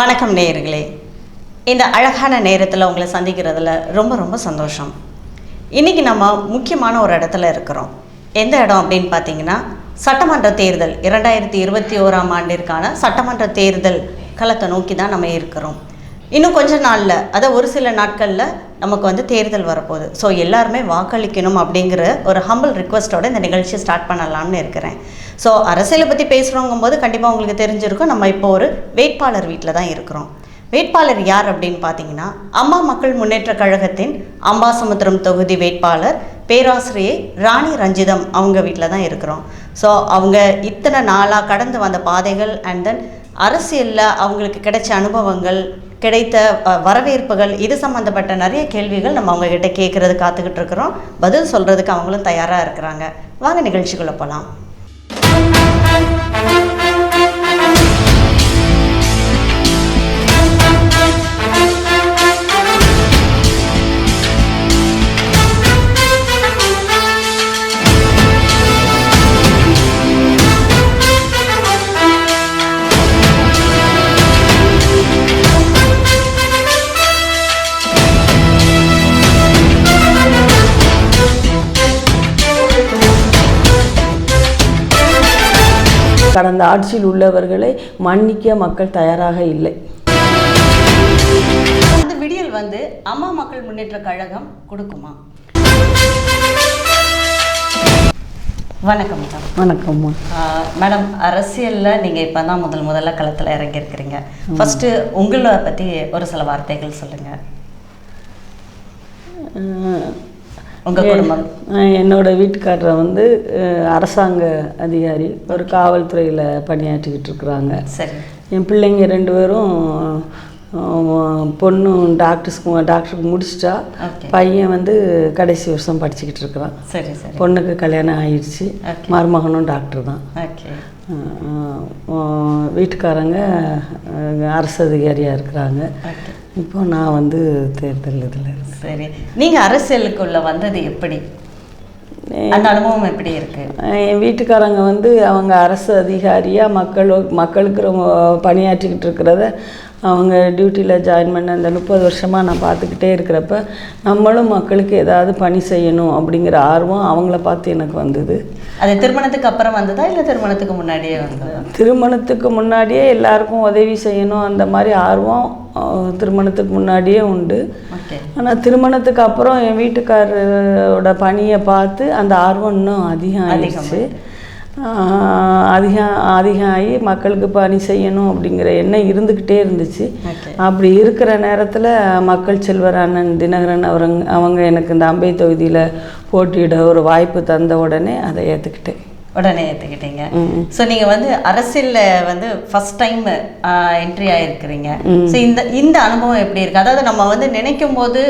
வணக்கம் நேயர்களே. இந்த அழகான நேரத்தில் உங்களை சந்திக்கிறதுல ரொம்ப ரொம்ப சந்தோஷம். இன்றைக்கி நம்ம முக்கியமான ஒரு இடத்துல இருக்கிறோம். எந்த இடம் அப்படின்னு பார்த்தீங்கன்னா சட்டமன்ற தேர்தல் இரண்டாயிரத்தி இருபத்தி ஓராம் ஆண்டிற்கான சட்டமன்ற தேர்தல் களத்தை நோக்கி தான் நம்ம இருக்கிறோம். இன்னும் கொஞ்ச நாளில் அதாவது ஒரு சில நாட்களில் நமக்கு வந்து தேர்தல் வரப்போகுது. ஸோ எல்லாருமே வாக்களிக்கணும் அப்படிங்கிற ஒரு ஹம்பிள் ரிக்வஸ்ட்டோட இந்த நிகழ்ச்சியை ஸ்டார்ட் பண்ணலாம்னு இருக்கிறேன். ஸோ அரசியலை பற்றி பேசுகிறோங்கும் போது கண்டிப்பாக உங்களுக்கு தெரிஞ்சிருக்கும். நம்ம இப்போ ஒரு வேட்பாளர் வீட்டில் தான் இருக்கிறோம். வேட்பாளர் யார் அப்படின்னு பார்த்தீங்கன்னா அம்மா மக்கள் முன்னேற்ற கழகத்தின் அம்பாசமுத்திரம் தொகுதி வேட்பாளர் பேராசிரியை ராணி ரஞ்சிதம் அவங்க வீட்டில் தான் இருக்கிறோம். ஸோ அவங்க இத்தனை நாளாக கடந்து வந்த பாதைகள் அண்ட் தென் அரசியலில் அவங்களுக்கு கிடைச்ச அனுபவங்கள் கிடைத்த வரவேற்புகள் இது சம்மந்தப்பட்ட நிறைய கேள்விகள் நம்ம அவங்கக்கிட்ட கேட்குறது காத்துக்கிட்டு இருக்கிறோம். பதில் சொல்கிறதுக்கு அவங்களும் தயாராக இருக்கிறாங்க. வாங்க நிகழ்ச்சிக்குள்ளே போகலாம் கடந்த ஆட்சியில் உள்ளவர்களை மன்னிக்க மக்கள் தயாராக இல்லை. அந்த விடியல் வந்து அம்மா மக்கள் முன்னேற்ற கழகம் கொடுக்குமா? வணக்கம் மேடம். வணக்கம்மா. மேடம் அரசியலில் நீங்கள் இப்போ தான் முதல் முதல்ல களத்தில் இறங்கியிருக்கிறீங்க. ஃபஸ்ட்டு உங்களை பற்றி ஒரு சில வார்த்தைகள் சொல்லுங்கள் உங்கள் குடும்பம்? அஹ் என்னோட வீட்டுக்காரரை வந்து அரசாங்க அதிகாரி ஒரு காவல்துறையில் பணியாற்றிக்கிட்டு இருக்கிறாங்க. சரி. என் பிள்ளைங்க ரெண்டு பேரும் பொண்ணும் டாக்டர்ஸ்க்கு டாக்டருக்கு முடிச்சிட்டா பையன் வந்து கடைசி வருஷம் படிச்சுக்கிட்டு இருக்கிறான். சரி சரி. பொண்ணுக்கு கல்யாணம் ஆயிடுச்சு மருமகனும் டாக்டர் தான். வீட்டுக்காரங்க அரசு அதிகாரியாக இருக்கிறாங்க. இப்போ நான் வந்து தேர்தல் இதில் சரி. நீங்கள் அரசியலுக்குள்ள வந்தது எப்படி? அந்த அனுபவம் எப்படி இருக்கு? என் வீட்டுக்காரங்க வந்து அவங்க அரசு அதிகாரியாக மக்கள் மக்களுக்கு ரொம்ப பணியாற்றிக்கிட்டு இருக்கிறத அவங்க டியூட்டியில் ஜாயின் பண்ண அந்த முப்பது வருஷமாக நான் பார்த்துக்கிட்டே இருக்கிறப்ப நம்மளும் மக்களுக்கு ஏதாவது பணி செய்யணும் அப்படிங்கிற ஆர்வம் அவங்கள பார்த்து எனக்கு வந்தது. அது திருமணத்துக்கு அப்புறம் வந்ததா இல்லை திருமணத்துக்கு முன்னாடியே வந்ததா? திருமணத்துக்கு முன்னாடியே எல்லாருக்கும் உதவி செய்யணும் அந்த மாதிரி ஆர்வம் திருமணத்துக்கு முன்னாடியே உண்டு. ஆனால் திருமணத்துக்கு அப்புறம் என் வீட்டுக்காரரோட பணியை பார்த்து அந்த ஆர்வம் இன்னும் அதிகம் ஆயிடுச்சு அதிகம் அதிகம் ஆகி மக்களுக்கு பணி செய்யணும் அப்படிங்கிற எண்ணம் இருந்துக்கிட்டே இருந்துச்சு. அப்படி இருக்கிற நேரத்தில் மக்கள் செல்வர் அண்ணன் தினகரன் அவரங்க அவங்க எனக்கு இந்த அம்பை தொகுதியில் போட்டியிட ஒரு வாய்ப்பு தந்த உடனே அதை ஏற்றுக்கிட்டேன் உடனே ஏற்றுக்கிட்டீங்க. ஸோ நீங்கள் வந்து அரசியலில் வந்து ஃபர்ஸ்ட் டைம் என்ட்ரி ஆயிருக்கிறீங்க. ஸோ இந்த இந்த அனுபவம் எப்படி இருக்கு? அதாவது நம்ம வந்து நினைக்கும் போது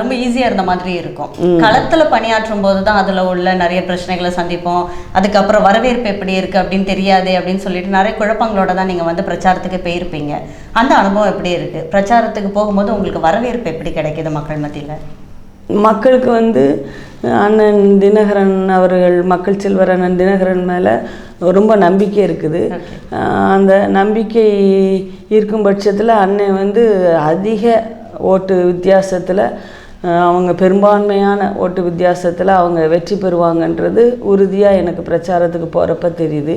ரொம்ப ஈஸியாக இருந்த மாதிரி இருக்கும். களத்தில் பணியாற்றும் போது தான் அதில் உள்ள நிறைய பிரச்சனைகளை சந்திப்போம். அதுக்கப்புறம் வரவேற்பு எப்படி இருக்கு அப்படின்னு தெரியாது அப்படின்னு சொல்லிட்டு நிறைய குழப்பங்களோட தான் நீங்கள் வந்து பிரச்சாரத்துக்கு போயிருப்பீங்க. அந்த அனுபவம் எப்படி இருக்கு? பிரச்சாரத்துக்கு போகும்போது உங்களுக்கு வரவேற்பு எப்படி கிடைக்குது மக்கள் மத்தியில்? மக்களுக்கு வந்து அண்ணன் தினகரன் அவர்கள் மக்கள் செல்வர் அண்ணன் தினகரன் மேலே ரொம்ப நம்பிக்கை இருக்குது. அந்த நம்பிக்கை இருக்கும் பட்சத்தில் அண்ணன் வந்து அதிக ஓட்டு வித்தியாசத்தில் அவங்க பெரும்பான்மையான ஓட்டு வித்தியாசத்தில் அவங்க வெற்றி பெறுவாங்கன்றது உறுதியாக எனக்கு பிரச்சாரத்துக்கு போகிறப்ப தெரியுது.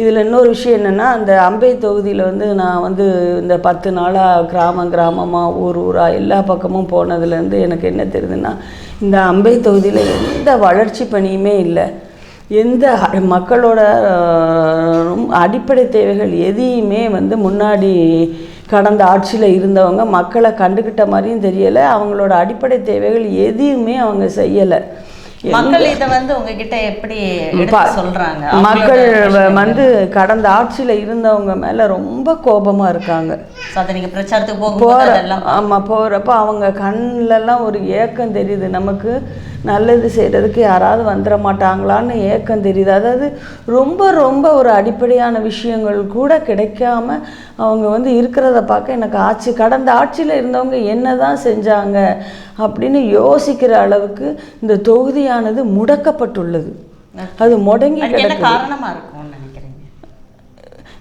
இதில் இன்னொரு விஷயம் என்னென்னா அந்த அம்பை தொகுதியில் வந்து நான் வந்து இந்த பத்து நாளாக கிராமம் கிராமமாக ஊர் ஊராக எல்லா பக்கமும் போனதுலேருந்து எனக்கு என்ன தெரியுதுன்னா இந்த அம்பை தொகுதியில் எந்த வளர்ச்சி பணியுமே இல்லை. எந்த மக்களோட அடிப்படை தேவைகள் எதையுமே வந்து முன்னாடி கடந்த ஆட்சியில் இருந்தவங்க மக்களை கண்டுக்கிட்ட மாதிரியும் தெரியலை அவங்களோட அடிப்படை தேவைகள் எதையுமே அவங்க செய்யலை. மக்கள் இதை வந்து உங்ககிட்ட எப்படி சொல்றாங்க? மக்கள் வந்து கடந்த ஆட்சியில் இருந்தவங்க மேலே ரொம்ப கோபமாக இருக்காங்க. So, அதை நீங்க பிரச்சாரத்துக்கு போகிற ஆமாம் போகிறப்ப அவங்க கண்ணிலலாம் ஒரு ஏக்கம் தெரியுது. நமக்கு நல்லது செய்கிறதுக்கு யாராவது வந்துட மாட்டாங்களான்னு ஏக்கம் தெரியுது. அதாவது ரொம்ப ரொம்ப ஒரு அடிப்படையான விஷயங்கள் கூட கிடைக்காம அவங்க வந்து இருக்கிறத பார்க்க எனக்கு ஆட்சி கடந்த ஆட்சியில் இருந்தவங்க என்ன தான் செஞ்சாங்க? அப்படின்னு யோசிக்கிற அளவுக்கு இந்த தொகுதியானது முடக்கப்பட்டுள்ளது. அது முடங்கி அதுக்கு என்ன கிடக்குது. காரணமா இருக்கும்னு நினைக்கிறீங்க?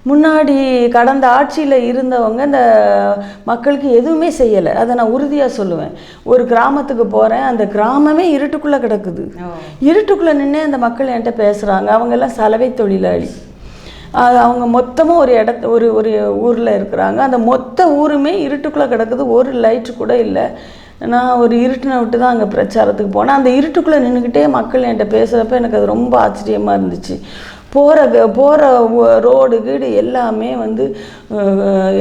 முன்னாடி கடந்த ஆட்சியில் இருந்தவங்க இந்த மக்களுக்கு எதுவுமே செய்யலை. அதை நான் உறுதியாக சொல்லுவேன். ஒரு கிராமத்துக்கு போகிறேன் அந்த கிராமமே இருட்டுக்குள்ளே கிடக்குது. இருட்டுக்குள்ளே நின்று அந்த மக்கள் என்கிட்ட பேசுகிறாங்க அவங்கெல்லாம் சலவை தொழிலாளி. அது அவங்க மொத்தமாக ஒரு இடத்த ஒரு ஒரு ஊரில் இருக்கிறாங்க. அந்த மொத்த ஊருமே இருட்டுக்குள்ளே கிடக்குது. ஒரு லைட்டு கூட இல்லை. நான் ஒரு இருட்டினை விட்டு தான் அங்கே பிரச்சாரத்துக்கு போனேன். அந்த இருட்டுக்குள்ளே நின்றுக்கிட்டே மக்கள் என்கிட்ட பேசுகிறப்ப எனக்கு அது ரொம்ப ஆச்சரியமாக இருந்துச்சு. போகிற போகிற ரோடு கீடு எல்லாமே வந்து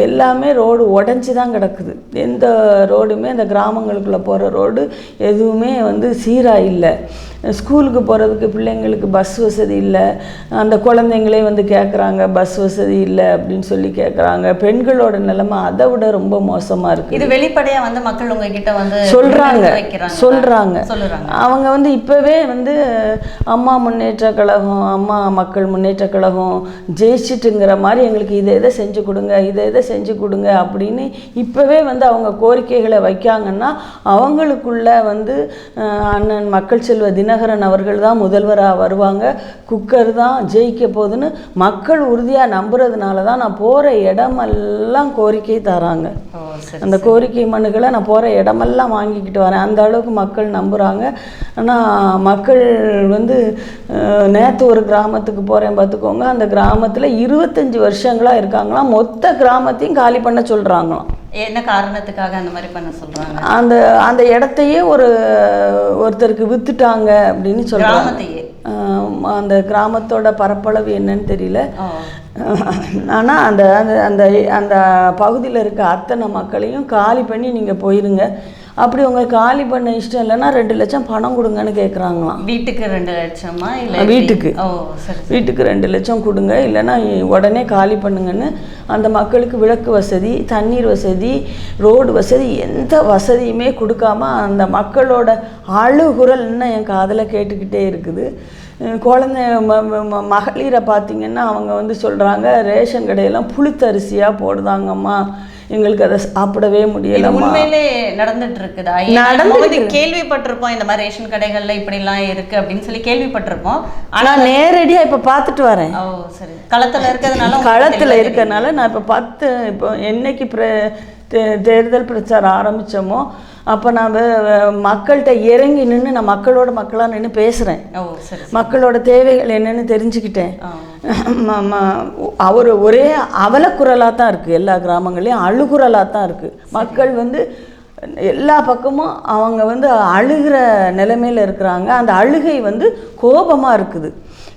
எல்லாமே ரோடு உடஞ்சி தான் கிடக்குது. எந்த ரோடுமே அந்த கிராமங்களுக்குள்ளே போகிற ரோடு எதுவுமே வந்து சீராக இல்லை. ஸ்கூலுக்கு போகிறதுக்கு பிள்ளைங்களுக்கு பஸ் வசதி இல்லை. அந்த குழந்தைங்களே வந்து கேட்குறாங்க பஸ் வசதி இல்லை அப்படின்னு சொல்லி கேட்குறாங்க பெண்களோட நிலைமை அதை விட ரொம்ப மோசமாக இருக்குது இது வெளிப்படையா வந்து மக்கள் உங்ககிட்ட வந்து சொல்றாங்க. சொல்லுறாங்க. அவங்க வந்து இப்போவே வந்து அம்மா முன்னேற்ற கழகம் அம்மா மக்கள் முன்னேற்ற கழகம் ஜெயிச்சிட்டுங்கிற மாதிரி எங்களுக்கு இதை இதை செஞ்சு கொடுங்க. இதை இதை செஞ்சு கொடுங்க அப்படின்னு இப்போவே வந்து அவங்க கோரிக்கைகளை வைக்காங்கன்னா அவங்களுக்குள்ள வந்து அண்ணன் மக்கள் செல்வ தினகரன் அவர்கள் தான் முதல்வராக வருவாங்க. குக்கர் தான் ஜெயிக்க போகுதுன்னு மக்கள் உறுதியாக நம்புறதுனால தான் நான் போகிற இடமெல்லாம் கோரிக்கை தராங்க. அந்த கோரிக்கை மனுக்களை நான் போகிற இடமெல்லாம் வாங்கிக்கிட்டு வரேன். அந்த அளவுக்கு மக்கள் நம்புகிறாங்க ஆனால் மக்கள் வந்து நேற்று ஒரு கிராமத்துக்கு போகிறேன் பார்த்துக்கோங்க அந்த கிராமத்தில் இருபத்தஞ்சி வருஷங்களாக இருக்காங்களாம். மொத்த கிராமத்தையும் காலி பண்ண சொல்கிறாங்களாம் என்ன காரணத்துக்காக அந்த மாதிரி பண்ண சொல்றாங்க? அந்த அந்த இடத்தையே ஒரு ஒருத்தருக்கு வித்துட்டாங்க அப்படின்னு சொல்கிறாங்க அந்த கிராமத்தோட பரப்பளவு என்னன்னு தெரியல. ஆனால் அந்த அந்த அந்த அந்த பகுதியில் இருக்க அத்தனை மக்களையும் காலி பண்ணி நீங்கள் போயிருங்க. அப்படி உங்களுக்கு காலி பண்ண இஷ்டம் இல்லைன்னா ரெண்டு லட்சம் பணம் கொடுங்கன்னு கேட்குறாங்களாம் வீட்டுக்கு ரெண்டு லட்சமா இல்ல? வீட்டுக்கு. வீட்டுக்கு ரெண்டு லட்சம் கொடுங்க இல்லைன்னா உடனே காலி பண்ணுங்கன்னு அந்த மக்களுக்கு விளக்கு வசதி தண்ணீர் வசதி ரோடு வசதி எந்த வசதியுமே கொடுக்காம அந்த மக்களோட அழுகுரல் இன்னும் என் காதில் கேட்டுக்கிட்டே இருக்குது குழந்தை மகளிரை பார்த்தீங்கன்னா அவங்க வந்து சொல்கிறாங்க ரேஷன் கடையெல்லாம் புழுத்தரிசியாக போடுதாங்கம்மா எங்களுக்கு அதை சாப்பிடவே இது முடியலம்மா. உண்மையிலே நடந்துட்டு இருக்குதா வந்து கேள்விப்பட்டிருப்போம் இந்த மாதிரி ரேஷன் கடைகள்ல இப்படி எல்லாம் இருக்கு அப்படின்னு சொல்லி கேள்விப்பட்டிருப்போம். ஆனா நான் நேரடியாக இப்போ பார்த்துட்டு வரேன். ஓ சரி. களத்துல இருக்கிறதுனால களத்தில் தெளிவா இருக்கறனால நான் இப்போ பத்து இப்போ என்னைக்கு தேர்தல் பிரச்சாரம் ஆரம்பித்தோமோ அப்போ நான் மக்கள்கிட்ட இறங்கி நின்று நான் மக்களோட மக்களாக நின்று பேசுகிறேன் மக்களோட தேவைகள் என்னன்னு தெரிஞ்சுக்கிட்டேன். அவர் ஒரே அவலக்குரலாக தான் இருக்குது எல்லா கிராமங்கள்லேயும் அழுகுரலாக தான் இருக்குது மக்கள் வந்து எல்லா பக்கமும் அவங்க வந்து அழுகிற நிலைமையில் இருக்கிறாங்க. அந்த அழுகை வந்து கோபமாக இருக்குது.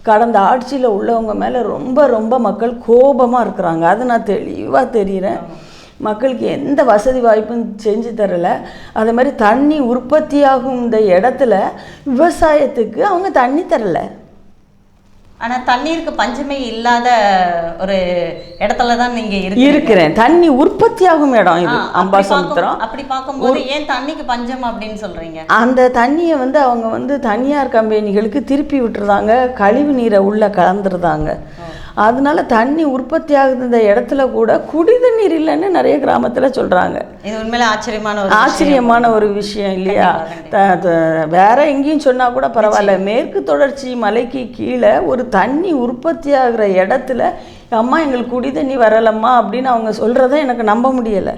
கடந்த ஆட்சியில் உள்ளவங்க மேலே ரொம்ப ரொம்ப மக்கள் கோபமாக இருக்கிறாங்க. அது நான் தெளிவாக தெரிகிறேன் மக்களுக்கு எந்த வசதி வாய்ப்பும் செஞ்சு தரல. அதே மாதிரி தண்ணி உற்பத்தியாகும் இந்த இடத்துல விவசாயத்துக்கு அவங்க தண்ணி தரலை. ஆனா தண்ணீருக்கு பஞ்சமே இல்லாத ஒரு இடத்துல தான் நீங்க இருக்கீங்க. இருக்கிறேன். தண்ணி உற்பத்தியாகும் இடம் இது அப்படி அம்பாசமுத்திரம். அப்படி பார்க்கும்போது ஏன் தண்ணிக்கு பஞ்சம் அப்படின்னு சொல்றீங்க? அந்த தண்ணியை வந்து அவங்க வந்து தனியார் கம்பெனிகளுக்கு திருப்பி விட்டுருந்தாங்க கழிவு நீரை உள்ள கலந்துருந்தாங்க அதனால தண்ணி உற்பத்தி ஆகுது இந்த இடத்துல கூட குடி தண்ணீர் இல்லைன்னு நிறைய கிராமத்தில் சொல்கிறாங்க இது உண்மையில ஆச்சரியமான ஒரு ஆச்சரியமான ஒரு விஷயம் இல்லையா? வேற எங்கேயும் சொன்னா கூட பரவாயில்ல. மேற்கு தொடர்ச்சி மலைக்கு கீழே ஒரு தண்ணி உற்பத்தி ஆகுற இடத்துல அம்மா எங்களுக்கு குடி தண்ணி வரலம்மா அப்படின்னு அவங்க சொல்கிறத எனக்கு நம்ப முடியலை.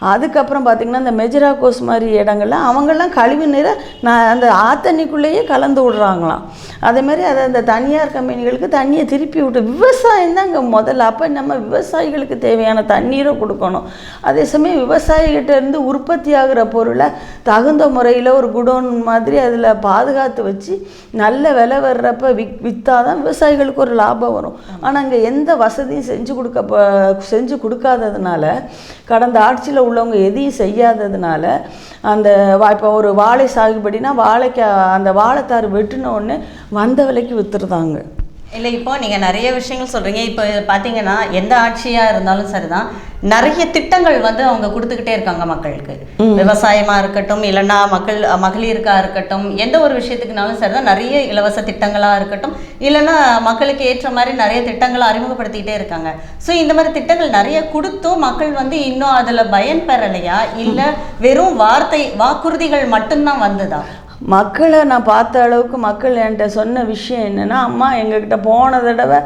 அதுக்கப்புறம் பார்த்திங்கன்னா இந்த மெஜரா கோஸ் மாதிரி இடங்கள்ல அவங்கெல்லாம் கழிவு நீரை நான் அந்த ஆத்தண்ணிக்குள்ளேயே கலந்து விடுறாங்களாம். அதேமாதிரி அதை அந்த தனியார் கம்பெனிகளுக்கு தண்ணியை திருப்பி விட்டு விவசாயம் தான் இங்கே முதல்ல. அப்போ நம்ம விவசாயிகளுக்கு தேவையான தண்ணீரை கொடுக்கணும். அதே சமயம் விவசாயிகிட்டேருந்து உற்பத்தி ஆகிற பொருளை தகுந்த முறையில் ஒரு குடோன் மாதிரி அதில் பாதுகாத்து வச்சு நல்ல விலை வர்றப்ப விக் விற்றாதான் விவசாயிகளுக்கு ஒரு லாபம் வரும். ஆனால் அங்கே எந்த வசதியும் செஞ்சு கொடுக்க ப- செஞ்சு கொடுக்காததுனால கடந்த ஆட்சியில் உள்ளவங்க எதையும் செய்யாததுனால அந்த வா- இப்போ ஒரு வாழை சாகுபடினா வாழைக்கு அந்த வாழைத்தார் வெட்டினோடனே வந்த விலைக்கு விற்றுருதாங்க இல்லை இப்போ நீங்கள் நிறைய விஷயங்கள் சொல்கிறீங்க இப்போ பார்த்தீங்கன்னா எந்த ஆட்சியாக இருந்தாலும் சரிதான். நிறைய திட்டங்கள் வந்து அவங்க கொடுத்துக்கிட்டே இருக்காங்க மக்களுக்கு. விவசாயமாக இருக்கட்டும் இல்லைன்னா மக்கள் மகளிருக்காக இருக்கட்டும் எந்த ஒரு விஷயத்துக்குனாலும் சரிதான் நிறைய இலவச திட்டங்களாக இருக்கட்டும் இல்லைன்னா மக்களுக்கு ஏற்ற மாதிரி நிறைய திட்டங்களை அறிமுகப்படுத்திக்கிட்டே இருக்காங்க. ஸோ இந்த மாதிரி திட்டங்கள் நிறைய கொடுத்தும் மக்கள் வந்து இன்னும் அதில் பயன் பெறலையா? இல்லை வெறும் வார்த்தை வாக்குறுதிகள் மட்டும்தான் வந்ததா? மக்களை நான் பார்த்த அளவுக்கு மக்கள் என்கிட்ட சொன்ன விஷயம் என்னென்னா அம்மா எங்ககிட்ட போன தடவை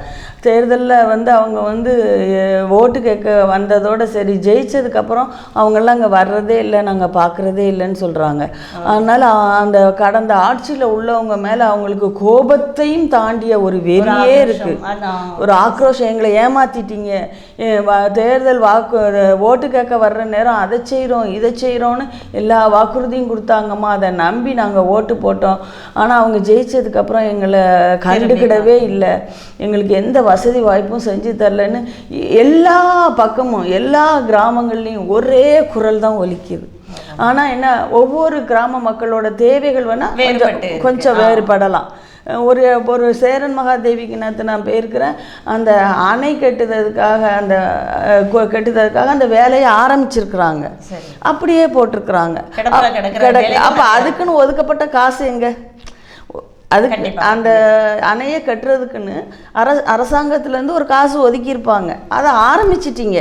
தேர்தலில் வந்து அவங்க வந்து ஓட்டு கேட்க வந்ததோட சரி ஜெயிச்சதுக்கப்புறம் அவங்கெல்லாம் அங்கே வர்றதே இல்லை நாங்கள் பார்க்குறதே இல்லைன்னு சொல்கிறாங்க அதனால் அந்த கடந்த ஆட்சியில் உள்ளவங்க மேலே அவங்களுக்கு கோபத்தையும் தாண்டிய ஒரு வெறியே இருக்குது ஒரு ஆக்ரோஷம். எங்களை ஏமாத்திட்டீங்க. ஏ, வா- தேர்தல் வாக்கு ஓட்டு கேட்க வர்ற நேரம் அதை செய்கிறோம் இதை செய்கிறோன்னு எல்லா வாக்குறுதியும் கொடுத்தாங்கம்மா. அதை நம்பி நாங்கள் ஓட்டு போட்டோம். ஆனால் அவங்க ஜெயிச்சதுக்கப்புறம் எங்களை கண்டுக்கிடவே இல்லை. எங்களுக்கு எந்த வசதி வாய்ப்பும் செஞ்சு தரலன்னு எல்லா பக்கமும் எல்லா கிராமங்கள்லேயும் ஒரே குரல் தான் ஒலிக்குது. ஆனால் என்ன ஒவ்வொரு கிராம மக்களோட தேவைகள் வேணால் கொஞ்சம். கொஞ்சம் வேறுபடலாம். ஒரு ஒரு சேரன் மகாதேவிக்கு நேற்று நான் போயிருக்கிறேன் அந்த அணை கட்டுறதுக்காக அந்த அஹ், கு- கட்டுறதுக்காக அந்த வேலையை ஆரம்பிச்சிருக்கிறாங்க. சரி. அப்படியே போட்டிருக்கிறாங்க. அப்போ அதுக்குன்னு ஒதுக்கப்பட்ட காசு எங்க? அதுக்கு. அந்த அணையை கட்டுறதுக்குன்னு அர அரசாங்கத்துலேருந்து ஒரு காசு ஒதுக்கியிருப்பாங்க. அதை ஆரம்பிச்சிட்டீங்க.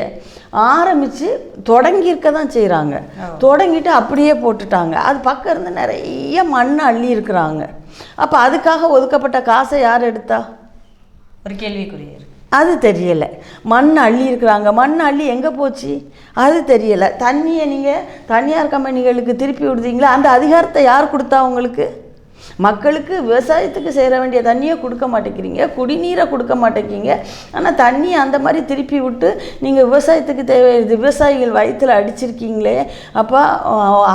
ஆரம்பித்து தொடங்கியிருக்க தான் செய்கிறாங்க தொடங்கிட்டு அப்படியே போட்டுட்டாங்க. அது பக்கம் இருந்து நிறைய மண் அள்ளி இருக்கிறாங்க. அப்போ அதுக்காக ஒதுக்கப்பட்ட காசை யார் எடுத்தா? ஒரு கேள்விக்குரிய அது தெரியலை. மண் அள்ளி இருக்கிறாங்க. மண் அள்ளி எங்கே போச்சு? அது தெரியலை. தண்ணியை நீங்கள் தனியார் கம்பெனிகளுக்கு திருப்பி விடுதீங்களா? அந்த அதிகாரத்தை யார் கொடுத்தா உங்களுக்கு? மக்களுக்கு விவசாயத்துக்கு சேர வேண்டிய தண்ணியை கொடுக்க மாட்டேங்கிறீங்க குடிநீரை கொடுக்க மாட்டேங்கிறீங்க. ஆனால் தண்ணியை அந்த மாதிரி திருப்பி விட்டு நீங்கள் விவசாயத்துக்கு தேவை இது விவசாயிகள் வயிற்றில் அடிச்சிருக்கீங்களே அப்போ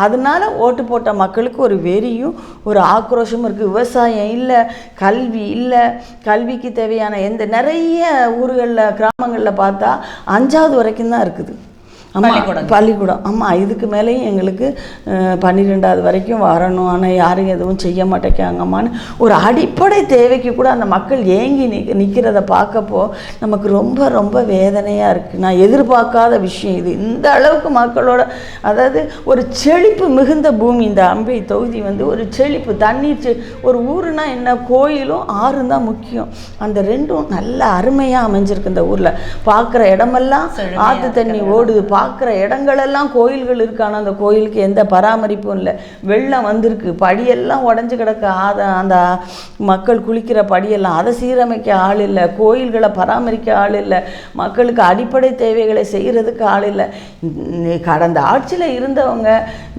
அதனால் ஓட்டு போட்ட மக்களுக்கு ஒரு வெறியும் ஒரு ஆக்ரோஷமும் இருக்குது விவசாயம் இல்லை கல்வி இல்லை கல்விக்கு தேவையான எந்த நிறைய ஊர்களில் கிராமங்களில் பார்த்தா அஞ்சாவது வரைக்கும் தான் இருக்குது. பள்ளிக்கூடம். பள்ளிக்கூடம். ஆமாம் இதுக்கு மேலேயும் எங்களுக்கு பன்னிரெண்டாவது வரைக்கும் வரணும். ஆனால் யாரும் எதுவும் செய்ய மாட்டேங்காங்கம்மான்னு ஒரு அடிப்படை தேவைக்கு கூட அந்த மக்கள் ஏங்கி நி நிற்கிறத பார்க்கப்போ நமக்கு ரொம்ப ரொம்ப வேதனையாக இருக்குது நான் எதிர்பார்க்காத விஷயம் இது. இந்த அளவுக்கு மக்களோட அதாவது ஒரு செழிப்பு மிகுந்த பூமி. இந்த அம்பை தொகுதி வந்து ஒரு செழிப்பு தண்ணீர் ஒரு ஊருனா என்ன? கோயிலும் ஆறும் தான் முக்கியம். அந்த ரெண்டும் நல்ல அருமையாக அமைஞ்சிருக்கு இந்த ஊரில். பார்க்குற இடமெல்லாம் ஆற்று தண்ணி ஓடுது. பார்க்குற இடங்களெல்லாம் கோயில்கள் இருக்கு ஆனால் அந்த கோயிலுக்கு எந்த பராமரிப்பும் இல்லை. வெள்ளம் வந்திருக்கு. படியெல்லாம் உடஞ்சி கிடக்க. அதை அந்த மக்கள் குளிக்கிற படியெல்லாம். அதை சீரமைக்க ஆள் இல்லை. கோயில்களை பராமரிக்க ஆள் இல்லை. மக்களுக்கு அடிப்படை தேவைகளை செய்கிறதுக்கு ஆள் இல்லை. கடந்த ஆட்சியில் இருந்தவங்க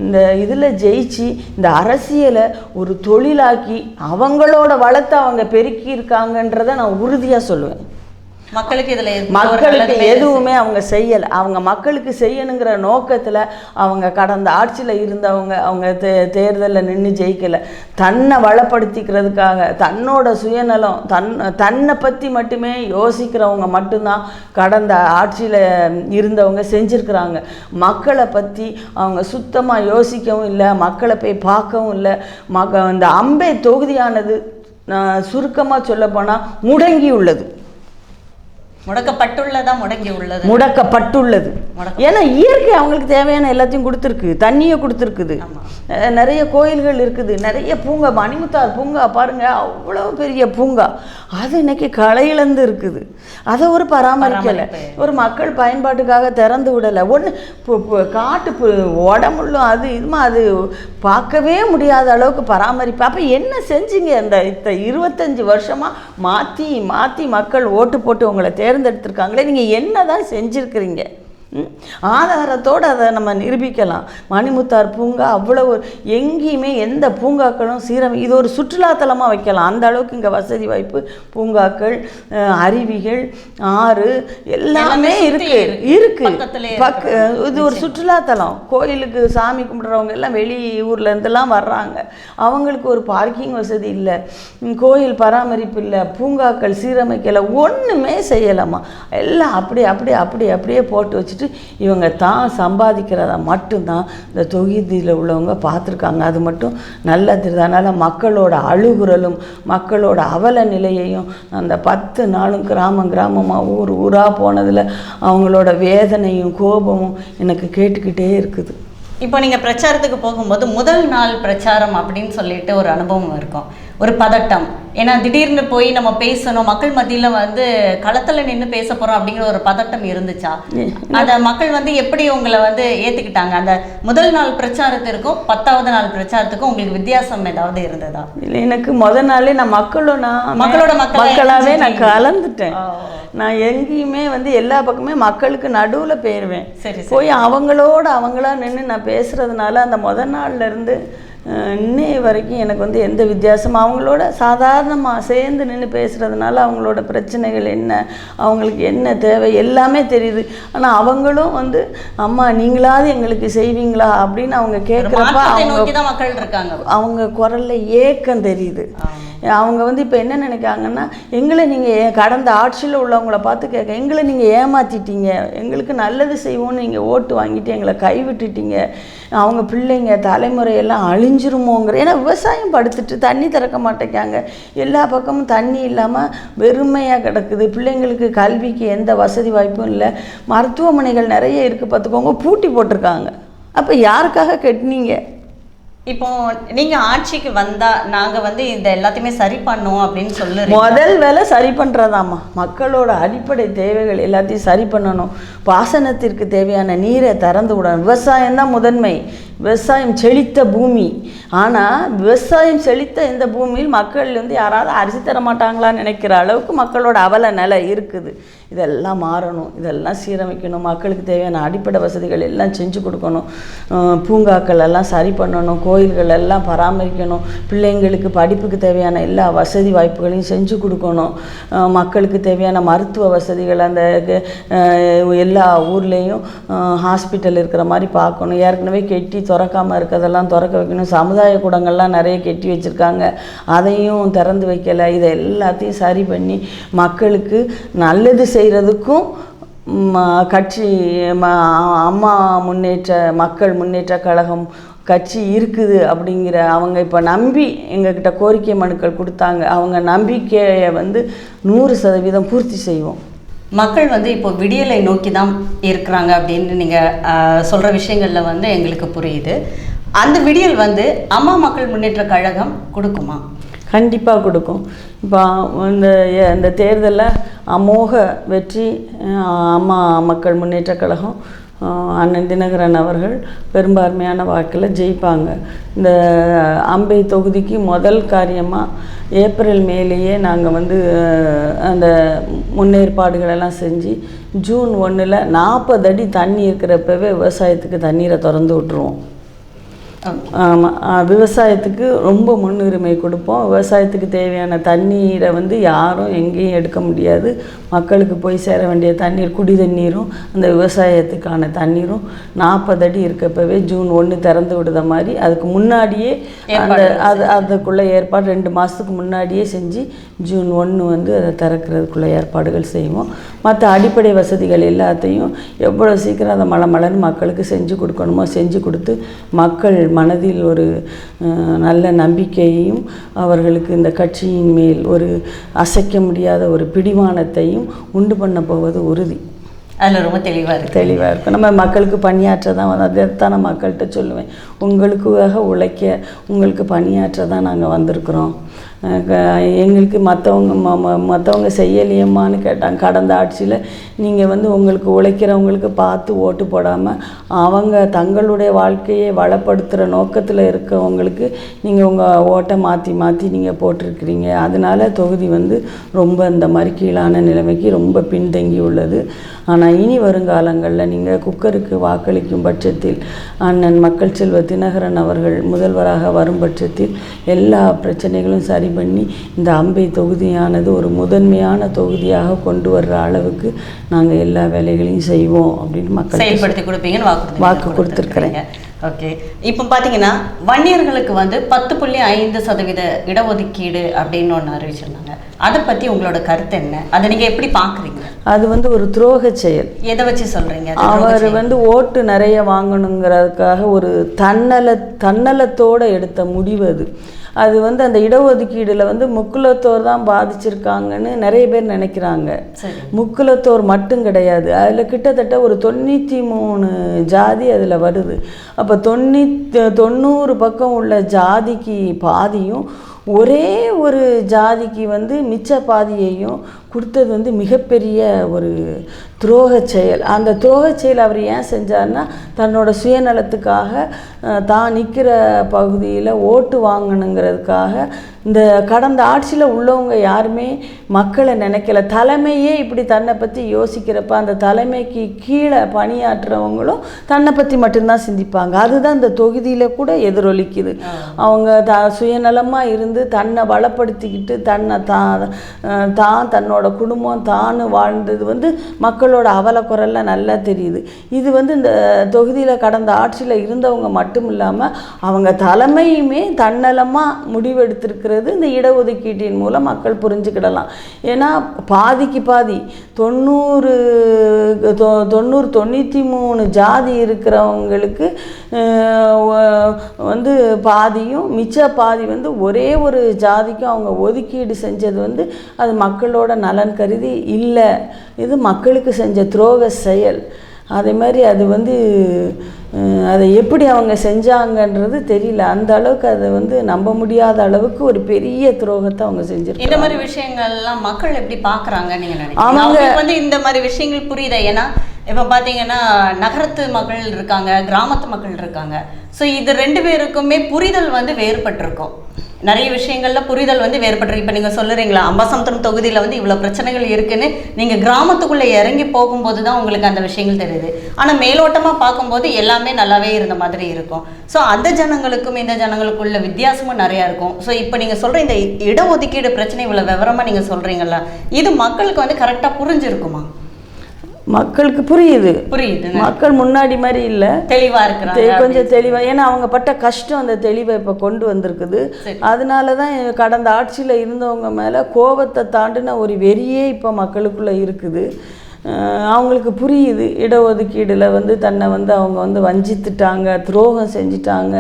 இந்த இதில் ஜெயிச்சு இந்த அரசியலை ஒரு தொழிலாக்கி அவங்களோட வளத்தை அவங்க பெருக்கி இருக்காங்கன்றதை நான் உறுதியாக சொல்லுவேன். மக்களுக்கு இதுல மக்களுக்கு எதுவுமே அவங்க செய்யலை. அவங்க மக்களுக்கு செய்யணுங்கிற நோக்கத்தில் அவங்க கடந்த ஆட்சியில் இருந்தவங்க அவங்க தே தேர்தலில் நின்று ஜெயிக்கலை. தன்னை வளப்படுத்திக்கிறதுக்காக தன்னோட சுயநலம் தன் தன்னை பற்றி மட்டுமே யோசிக்கிறவங்க மட்டும்தான் கடந்த ஆட்சியில் இருந்தவங்க செஞ்சுருக்கிறாங்க. மக்களை பற்றி அவங்க சுத்தமாக யோசிக்கவும் இல்லை மக்களை போய் பார்க்கவும் இல்லை. மக்க இந்த அம்பே தொகுதியானது சுருக்கமாக சொல்லப்போனால் முடங்கி உள்ளது முடக்கப்பட்டுள்ளதா முடங்கி உள்ளது முடக்கப்பட்டுள்ளது. முடக்க- ஏன்னா இயற்கை அவங்களுக்கு தேவையான எல்லாத்தையும் கொடுத்துருக்கு. தண்ணியை கொடுத்துருக்குது. நிறைய கோயில்கள் இருக்குது. நிறைய பூங்கா மணிமுத்தார் பூங்கா பாருங்க. அவ்வளோ பெரிய பூங்கா. அது இன்னைக்கு களையிழந்து இருக்குது. அதை ஒரு பராமரிக்கலை. ஒரு மக்கள் பயன்பாட்டுக்காக திறந்து விடலை. ஒன்று காட்டு உடம்புள்ளும் அது இதுமா அது பார்க்கவே முடியாத அளவுக்கு பராமரிப்பு. அப்போ என்ன செஞ்சீங்க? இந்த இந்த இருபத்தஞ்சி வருஷமாக மாற்றி மாற்றி மக்கள் ஓட்டு போட்டு உங்களை தேர்ந்தெடுத்திருக்காங்களே நீங்கள் என்ன தான் செஞ்சுருக்கிறீங்க? ஆதாரத்தோடு அதை நம்ம நிரூபிக்கலாம். மணிமுத்தார் பூங்கா அவ்வளவு எங்கேயுமே எந்த பூங்காக்களும் சீரம் இது ஒரு சுற்றுலாத்தலமாக வைக்கலாம். அந்த அளவுக்கு இங்கே வசதி வாய்ப்பு. பூங்காக்கள் அருவிகள் ஆறு எல்லாமே இருக்கு. இருக்கு. பக்க இது ஒரு சுற்றுலாத்தலம். கோயிலுக்கு சாமி கும்பிட்றவங்க எல்லாம் வெளி ஊர்ல இருந்தெல்லாம் வர்றாங்க. அவங்களுக்கு ஒரு பார்க்கிங் வசதி இல்லை. கோயில் பராமரிப்பு இல்லை. பூங்காக்கள் சீரமைக்கலை. ஒன்றுமே செய்யலாமா எல்லாம் அப்படியே அப்படியே அப்படியே அப்படியே போட்டு வச்சுட்டு இவங்க தான் சம்பாதிக்கிறத மட்டும்தான் இந்த தொகுதியில் உள்ளவங்க பார்த்துருக்காங்க. அது மட்டும் நல்லது அதனால் மக்களோட அழுகுறலும் மக்களோட அவல நிலையையும் அந்த பத்து நாளும் கிராமம் கிராமமாக ஊர் ஊராக போனதில் அவங்களோட வேதனையும் கோபமும் எனக்கு கேட்டுக்கிட்டே இருக்குது. இப்போ நீங்கள் பிரச்சாரத்துக்கு போகும்போது முதல் நாள் பிரச்சாரம் அப்படின்னு சொல்லிட்டு ஒரு அனுபவம் இருக்கும். ஒரு பதட்டம். ஏன்னா திடீர்னு போய் நம்ம பேசணும் மக்கள் மத்தியில வந்து களத்துல நின்னு பேச போறோம் அப்படிங்கிற ஒரு பதட்டம் இருந்துச்சா? அந்த மக்கள் வந்து எப்படி உங்களை வந்து ஏத்துக்கிட்டாங்க? அந்த முதல் நாள் பிரச்சாரத்திற்கும் பத்தாவது நாள் பிரச்சாரத்துக்கும் உங்களுக்கு வித்தியாசம் ஏதாவது இருந்ததா? இல்லை எனக்கு முத நாளே நான் மக்களோட நான் மக்களோட மக்களா மக்களாவே நான். கலந்துட்டேன். நான் எங்கேயுமே வந்து எல்லா பக்கமே மக்களுக்கு நடுவில் போயிடுவேன் சரி போய் அவங்களோட அவங்களா நின்று நான் பேசுறதுனால அந்த முத நாள்ல இருந்து இன்னைய வரைக்கும் எனக்கு வந்து எந்த வித்தியாசமும் அவங்களோட சாதாரணமாக சேர்ந்து நின்று பேசுறதுனால அவங்களோட பிரச்சனைகள் என்ன அவங்களுக்கு என்ன தேவை எல்லாமே தெரியுது. ஆனால் அவங்களும் வந்து அம்மா நீங்களாவது எங்களுக்கு செய்வீங்களா? அப்படின்னு அவங்க கேட்குறப்ப அவங்க மக்கள் இருக்காங்க. அவங்க குரல்ல ஏக்கம் தெரியுது. அவங்க வந்து இப்போ என்ன நினைக்காங்கன்னா எங்களை நீங்கள் கடந்த ஆட்சியில் உள்ளவங்கள பார்த்து கேட்க எங்களை நீங்கள் ஏமாற்றிட்டீங்க எங்களுக்கு நல்லது செய்வோம்னு நீங்கள் ஓட்டு வாங்கிட்டு எங்களை கைவிட்டுட்டீங்க அவங்க பிள்ளைங்க தலைமுறையெல்லாம் அழிஞ்சிருமோங்கிற ஏன்னா விவசாயம் படுத்துட்டு தண்ணி திறக்க மாட்டேங்காங்க எல்லா பக்கமும் தண்ணி இல்லாமல் வெறுமையாக கிடக்குது. பிள்ளைங்களுக்கு கல்விக்கு எந்த வசதி வாய்ப்பும் இல்லை. மருத்துவமனைகள் நிறைய இருக்குது பார்த்துக்கோங்க. பூட்டி போட்டிருக்காங்க. அப்போ யாருக்காக கட்டினீங்க? இப்போ நீங்க ஆட்சிக்கு வந்தா நாங்க வந்து இந்த எல்லாத்தையுமே சரி பண்ணுவோம் அப்படின்னு சொல்லு முதல் வேலை சரி பண்றதாம்மா. மக்களோட அடிப்படை தேவைகள் எல்லாத்தையும் சரி பண்ணணும். பாசனத்திற்கு தேவையான நீரை திறந்து விடணும். விவசாயம் தான் முதன்மை. விவசாயம் செழித்த பூமி. ஆனால் விவசாயம் செழித்த இந்த பூமியில் மக்கள் வந்து யாராவது அரிசி தர மாட்டாங்களான்னு நினைக்கிற அளவுக்கு மக்களோட அவல நிலை இருக்குது. இதெல்லாம் மாறணும். இதெல்லாம் சீரமைக்கணும். மக்களுக்கு தேவையான அடிப்படை வசதிகள் எல்லாம் செஞ்சு கொடுக்கணும். பூங்காக்கள் எல்லாம் சரி பண்ணணும். கோயில்கள் எல்லாம் பராமரிக்கணும். பிள்ளைங்களுக்கு படிப்புக்கு தேவையான எல்லா வசதி வாய்ப்புகளையும் செஞ்சு கொடுக்கணும். மக்களுக்கு தேவையான மருத்துவ வசதிகள் அந்த எல்லா ஊர்லேயும் ஹாஸ்பிட்டல் இருக்கிற மாதிரி பார்க்கணும். ஏற்கனவே கெட்டி திறக்காமல் இருக்கிறதெல்லாம் திறக்க வைக்கணும். சமுதாய கூடங்கள்லாம் நிறைய கெட்டி வச்சுருக்காங்க. அதையும் திறந்து வைக்கலை. இதை எல்லாத்தையும் சரி பண்ணி மக்களுக்கு நல்லது செய்கிறதுக்கும் கட்சி ம- அம்மா முன்னேற்ற மக்கள் முன்னேற்ற கழகம் கட்சி இருக்குது அப்படிங்கிற அவங்க இப்போ நம்பி எங்ககிட்ட கோரிக்கை மனுக்கள் கொடுத்தாங்க. அவங்க நம்பிக்கையை வந்து நூறு சதவீதம் பூர்த்தி செய்வோம். மக்கள் வந்து இப்போ விடியலை நோக்கி தான் இருக்கிறாங்க அப்படின்னு நீங்கள் சொல்கிற விஷயங்களில் வந்து எங்களுக்கு புரியுது. அந்த விடியல் வந்து அம்மா மக்கள் முன்னேற்ற கழகம் கொடுக்குமா? கண்டிப்பாக கொடுக்கும். இப்போ இந்த இந்த தேர்தலில் அமோக வெற்றி அம்மா மக்கள் முன்னேற்ற கழகம் அண்ணன் தினகரன் அவர்கள் பெரும்பான்மையான வாக்கில் ஜெயிப்பாங்க. இந்த அம்பை தொகுதிக்கு முதல் காரியமாக ஏப்ரல் மேலேயே நாங்கள் வந்து அந்த முன்னேற்பாடுகளெல்லாம் செஞ்சு ஜூன் ஒன்றில் நாற்பது அடி தண்ணி இருக்கிறப்பவே விவசாயத்துக்கு தண்ணீரை திறந்து விட்டுருவோம். ஆமாம் விவசாயத்துக்கு ரொம்ப முன்னுரிமை கொடுப்போம். விவசாயத்துக்கு தேவையான தண்ணீரை வந்து யாரும் எங்கேயும் எடுக்க முடியாது. மக்களுக்கு போய் சேர வேண்டிய தண்ணீர் குடி தண்ணீரும் அந்த விவசாயத்துக்கான தண்ணீரும் நாற்பது அடி இருக்கப்பவே ஜூன் ஒன்று திறந்து விடுத மாதிரி அதுக்கு முன்னாடியே அந்த அது அதுக்குள்ளே ஏற்பாடு ரெண்டு மாதத்துக்கு முன்னாடியே செஞ்சு ஜூன் ஒன்று வந்து அதை திறக்கிறதுக்குள்ள ஏற்பாடுகள் செய்வோம். மற்ற அடிப்படை வசதிகள் எல்லாத்தையும் எவ்வளோ சீக்கிரம் அதை மலை மலன்னு மக்களுக்கு செஞ்சு கொடுக்கணுமோ செஞ்சு கொடுத்து மக்கள் மனதில் ஒரு நல்ல நம்பிக்கையையும் அவர்களுக்கு இந்த கட்சியின் மேல் ஒரு அசைக்க முடியாத ஒரு பிடிமானத்தையும் உண்டு பண்ண போவது உறுதி. அதுல ரொம்ப தெளிவா இருக்கு. தெளிவாக இருக்கும் நம்ம மக்களுக்கு பணியாற்ற தான் வந்து அதைத்தான் நான் மக்கள்கிட்ட சொல்லுவேன். உங்களுக்காக உழைக்க உங்களுக்கு பணியாற்ற தான் நாங்கள் வந்திருக்கிறோம். எங்களுக்கு மற்றவங்க ம ம- மற்றவங்க செய்யலையம்மான்னு கேட்டாங்க. கடந்த ஆட்சியில் நீங்கள் வந்து உங்களுக்கு உழைக்கிறவங்களுக்கு பார்த்து ஓட்டு போடாமல் அவங்க தங்களுடைய வாழ்க்கையை வளப்படுத்துகிற நோக்கத்தில் இருக்கவங்களுக்கு நீங்கள் உங்கள் ஓட்டை மாற்றி மாற்றி நீங்கள் போட்டிருக்கிறீங்க. அதனால் தொகுதி வந்து ரொம்ப இந்த மாதிரி கீழான நிலைமைக்கு ரொம்ப பின்தங்கி உள்ளது. ஆனால் இனி வருங்காலங்களில் நீங்கள் குக்கருக்கு வாக்களிக்கும் பட்சத்தில் அண்ணன் மக்கள் செல்வ தினகரன் அவர்கள் முதல்வராக வரும் பட்சத்தில் எல்லா பிரச்சனைகளும் சரி பண்ணி இந்த அம்பை தொகுதியானது ஒரு முதன்மையான தொகுதியாக கொண்டு வர்ற அளவுக்கு நாங்கள் எல்லா வேலைகளையும் செய்வோம் அப்படின்னு மக்கள் செயல்படுத்தி கொடுப்பீங்கன்னு வாக்கு வாக்கு கொடுத்திருக்கிறேன். ஓகே இப்போ பார்த்தீங்கன்னா வன்னியர்களுக்கு வந்து பத்து புள்ளி ஐந்து சதவீத இடஒதுக்கீடு அப்படின்னு ஒன்று அறிவிச்சிருந்தாங்க. அதை பற்றி உங்களோட கருத்து என்ன? அதை நீங்கள் எப்படி பார்க்குறீங்க? அது வந்து ஒரு துரோக செயல். எதை வச்சு சொல்கிறீங்க அவர் வந்து ஓட்டு நிறைய வாங்கணுங்கிறதுக்காக ஒரு தன்னல தன்னலத்தோட எடுத்த முடிவு அது. அது வந்து அந்த இடஒதுக்கீடுல வந்து முக்குலத்தோர் தான் பாதிச்சிருக்காங்கன்னு நிறைய பேர் நினைக்கிறாங்க. முக்குலத்தோர் மட்டும் கிடையாது. அதில் கிட்டத்தட்ட ஒரு தொண்ணூற்றி மூணு ஜாதி அதில் வருது. அப்போ தொண்ணூற்றி தொண்ணூறு பக்கம் உள்ள ஜாதிக்கு பாதியும் ஒரே ஒரு ஜாதிக்கு வந்து மிச்ச பாதியையும் கொடுத்தது வந்து மிகப்பெரிய ஒரு துரோக செயல். அந்த துரோக செயல் அவர் ஏன் செஞ்சார்னா தன்னோட சுயநலத்துக்காக தான் நிற்கிற பகுதியில் ஓட்டு வாங்கணுங்கிறதுக்காக இந்த கடந்த ஆட்சியில் உள்ளவங்க யாருமே மக்களை நினைக்கல. தலைமையே இப்படி தன்னை பற்றி யோசிக்கிறப்ப அந்த தலைமைக்கு கீழே பணியாற்றுறவங்களும் தன்னை பற்றி மட்டும்தான் சிந்திப்பாங்க. அதுதான் இந்த தொகுதியில் கூட எதிரொலிக்குது. அவங்க த சுயநலமாக இருந்து தன்னை வளப்படுத்திக்கிட்டு தன்னை தான் தான் தன்னோட குடும்பம் தான் வாழ்ந்தது வந்து மக்களோட அவல நல்லா தெரியுது. இது வந்து இந்த தொகுதியில் கடந்த ஆட்சியில் இருந்தவங்க மட்டும் இல்லாமல் அவங்க தலைமையுமே தன்னலமாக முடிவெடுத்திருக்கிறது இந்த இடஒதுக்கீட்டின் மூலம் மக்கள் புரிஞ்சுக்கிடலாம். ஏன்னா பாதிக்கு பாதி தொண்ணூறு தொ- தொண்ணூறு தொண்ணூற்றி மூணு ஜாதி இருக்கிறவங்களுக்கு வந்து பாதியும் மிச்ச பாதி வந்து ஒரே ஒரு ஜாதிக்கும் அவங்க ஒதுக்கீடு செஞ்சது வந்து அது மக்களோட நலன் கருதி இல்லை இது மக்களுக்கு செஞ்ச துரோக செயல். அதே மாதிரி அது வந்து அதை எப்படி அவங்க செஞ்சாங்கன்றது தெரியல. அந்த அளவுக்கு அதை வந்து நம்ப முடியாத அளவுக்கு ஒரு பெரிய துரோகத்தை அவங்க செஞ்சிருக்காங்க. இந்த மாதிரி விஷயங்கள்லாம் மக்கள் எப்படி பார்க்கறாங்க நீங்க நினைக்கிறீங்க? அவங்க- வந்து இந்த மாதிரி விஷயங்கள் புரியுதா? ஏன்னா இப்போ பார்த்தீங்கன்னா நகரத்து மக்கள் இருக்காங்க கிராமத்து மக்கள் இருக்காங்க. ஸோ இது ரெண்டு பேருக்குமே புரிதல் வந்து வேறுபட்டிருக்கும். நிறைய விஷயங்கள்ல புரிதல் வந்து வேறுபட்டு இப்போ நீங்கள் சொல்லுறீங்களா அம்பாசமுத்திரம் தொகுதியில் வந்து இவ்வளோ பிரச்சனைகள் இருக்குன்னு நீங்கள் கிராமத்துக்குள்ளே இறங்கி போகும்போது தான் உங்களுக்கு அந்த விஷயங்கள் தெரியுது. ஆனால் மேலோட்டமாக பார்க்கும்போது எல்லாமே நல்லாவே இருந்த மாதிரி இருக்கும். ஸோ அந்த ஜனங்களுக்கும் இந்த ஜனங்களுக்குள்ள வித்தியாசமும் நிறையா இருக்கும். ஸோ இப்போ நீங்கள் சொல்கிற இந்த இடஒதுக்கீடு பிரச்சனை இவ்வளோ விவரமாக நீங்கள் சொல்கிறீங்களா இது மக்களுக்கு வந்து கரெக்டாக புரிஞ்சிருக்குமா? மக்களுக்கு புரியுது. புரியுது மக்கள் முன்னாடி மாதிரி இல்லை. தெளிவாக இருக்கிறாங்க கொஞ்சம் தெளிவா ஏன்னா அவங்க பட்ட கஷ்டம் அந்த தெளிவை இப்போ கொண்டு வந்திருக்குது. அதனால தான் கடந்த ஆட்சியில் இருந்தவங்க மேலே கோபத்தை தாண்டின ஒரு வெறியே இப்போ மக்களுக்குள்ளே இருக்குது. அவங்களுக்கு புரியுது. இடஒதுக்கீடில் வந்து தன்னை வந்து அவங்க வந்து வஞ்சித்துட்டாங்க துரோகம் செஞ்சிட்டாங்க.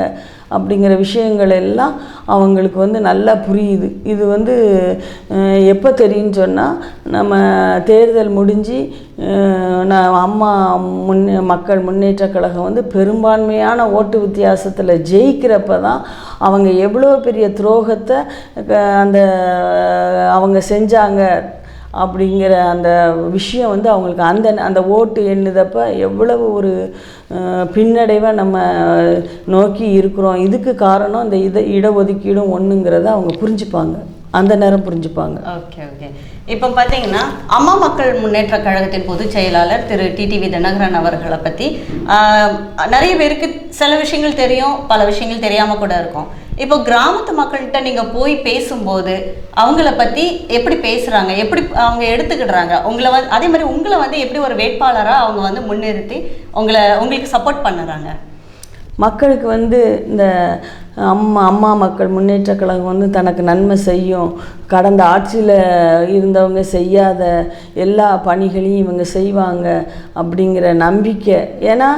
அப்படிங்கிற விஷயங்கள் எல்லாம் அவங்களுக்கு வந்து நல்லா புரியுது. இது வந்து எப்போ தெரியும்னு சொன்னால் நம்ம தேர்தல் முடிஞ்சு நான் அம்மா முன்னே மக்கள் முன்னேற்றக் கழகம் வந்து பெரும்பான்மையான ஓட்டு வித்தியாசத்தில் ஜெயிக்கிறப்ப தான் அவங்க எவ்வளோ பெரிய துரோகத்தை அந்த அவங்க செஞ்சாங்க அப்படிங்கிற அந்த விஷயம் வந்து அவங்களுக்கு அந்த அந்த ஓட்டு எண்ணுதப்ப எவ்வளவு ஒரு பின்னடைவாக பின்னடைவை நம்ம நோக்கி இருக்கிறோம். இதுக்கு காரணம் இந்த இட இடஒதுக்கீடும் ஒன்றுங்கிறத அவங்க புரிஞ்சுப்பாங்க. அந்த நேரம் புரிஞ்சுப்பாங்க. Okay okay. இப்போ பார்த்தீங்கன்னா அம்மா மக்கள் முன்னேற்ற கழகத்தின் பொதுச் செயலாளர் திரு டிடிவி தினகரன் அவர்களை பற்றி நிறைய பேருக்கு சில விஷயங்கள் தெரியும் பல விஷயங்கள் தெரியாமல் கூட இருக்கும். இப்போ கிராமத்து மக்கள்கிட்ட நீங்கள் போய் பேசும்போது அவங்கள பற்றி எப்படி பேசுகிறாங்க எப்படி அவங்க எடுத்துக்கிடுறாங்க? உங்களை வந்து அதே மாதிரி உங்களை வந்து எப்படி ஒரு வேட்பாளராக அவங்க வந்து முன்னிறுத்தி உங்களை உங்களுக்கு சப்போர்ட் பண்ணுறாங்க? மக்களுக்கு வந்து இந்த அம்மா அம்மா மக்கள் முன்னேற்ற கழகம் வந்து தனக்கு நன்மை செய்யும். கடந்த ஆட்சியில் இருந்தவங்க செய்யாத எல்லா பணிகளையும் இவங்க செய்வாங்க அப்படிங்கிற நம்பிக்கை. ஏன்னா